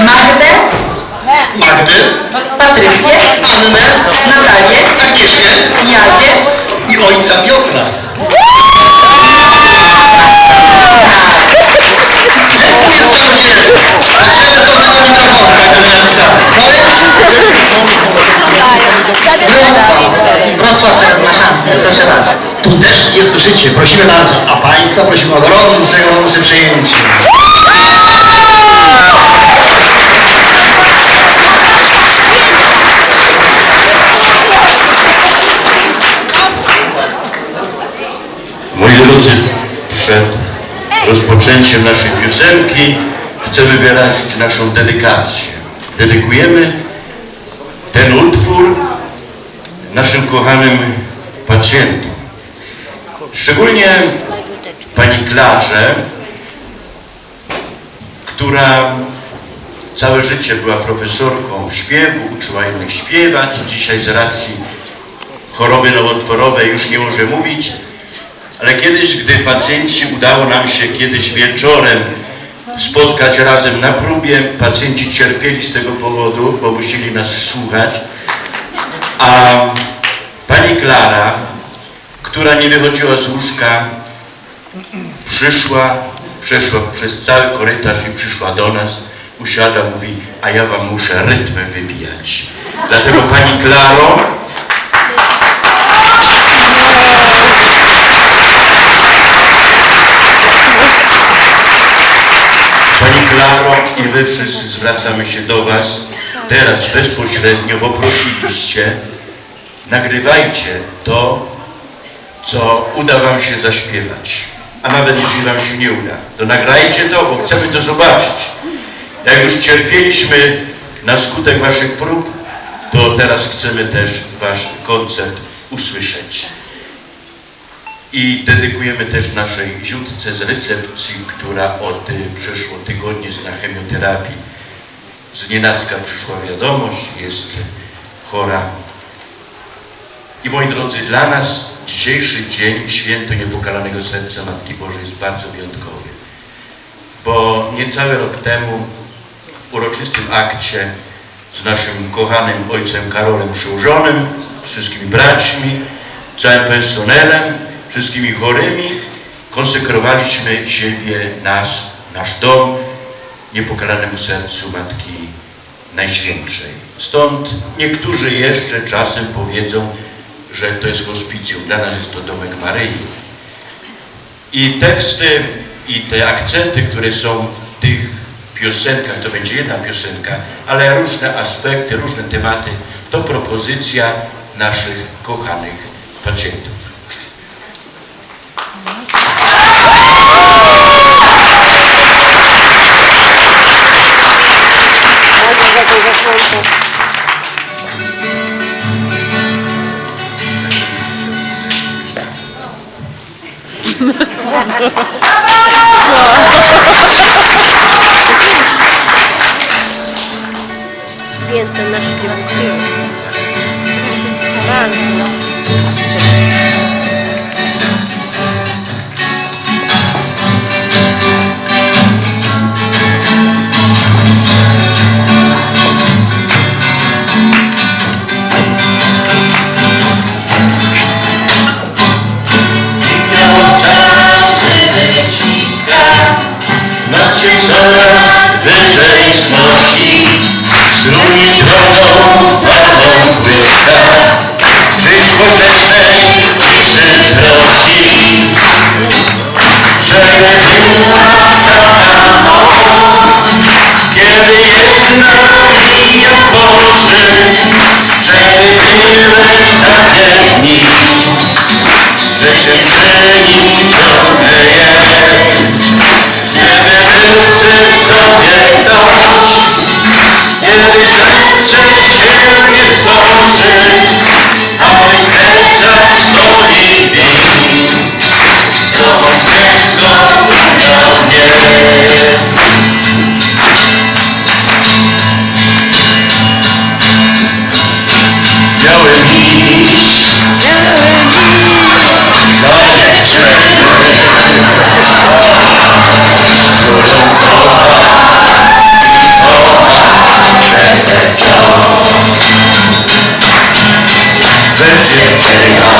Magdę, Magdy, Patrycję, Annę, Natalię, Agnieszkę Jadzie, i ojca Piotra. Dziękuję serdecznie. Zaczynamy do tego mikrofonu, jak to napisane. Wrocław. Wrocław teraz ma szansę, proszę bardzo. Tu też jest życie. Prosimy bardzo. A Państwa prosimy o gorące, gorące przyjęcie. Moi drodzy, przed rozpoczęciem naszej piosenki chcemy wyrazić naszą dedykację. Dedykujemy ten utwór naszym kochanym pacjentom. Szczególnie pani Klarze, która całe życie była profesorką śpiewu, uczyła innych śpiewać. Dzisiaj z racji choroby nowotworowej już nie może mówić, ale kiedyś, gdy pacjenci, udało nam się kiedyś wieczorem spotkać razem na próbie, pacjenci cierpieli z tego powodu, bo musieli nas słuchać, a pani Klara, która nie wychodziła z łóżka, przyszła, przeszła przez cały korytarz i przyszła do nas, usiadła, mówi, a ja wam muszę rytmy wybijać. Dlatego pani Klaro, Klaro i wy wszyscy zwracamy się do Was teraz bezpośrednio, bo prosiliście, nagrywajcie to, co uda Wam się zaśpiewać. A nawet jeśli Wam się nie uda, to nagrajcie to, bo chcemy to zobaczyć. Jak już cierpieliśmy na skutek Waszych prób, to teraz chcemy też Wasz koncert usłyszeć. I dedykujemy też naszej ziutce z recepcji, która od y, przeszło tygodnie jest na chemioterapii. Z nienacka przyszła wiadomość, jest chora. I moi drodzy, dla nas dzisiejszy dzień Święto Niepokalanego Serca Matki Bożej jest bardzo wyjątkowy. Bo niecały rok temu w uroczystym akcie z naszym kochanym ojcem Karolem Przełożonym, z wszystkimi braćmi, całym personelem, wszystkimi chorymi, konsekrowaliśmy siebie, nas, nasz dom niepokalanemu sercu Matki Najświętszej. Stąd niektórzy jeszcze czasem powiedzą, że to jest hospicjum, dla nas jest to domek Maryi. I teksty i te akcenty, które są w tych piosenkach, to będzie jedna piosenka, ale różne aspekty, różne tematy, to propozycja naszych kochanych pacjentów. Вента наш девушка. Разум. Hallelujah.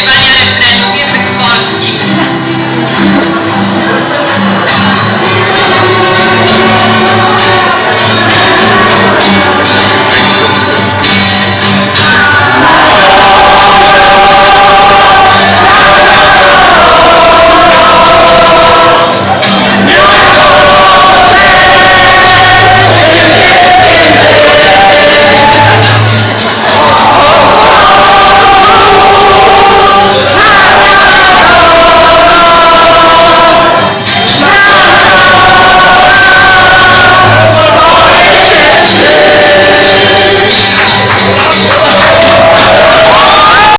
Gracias.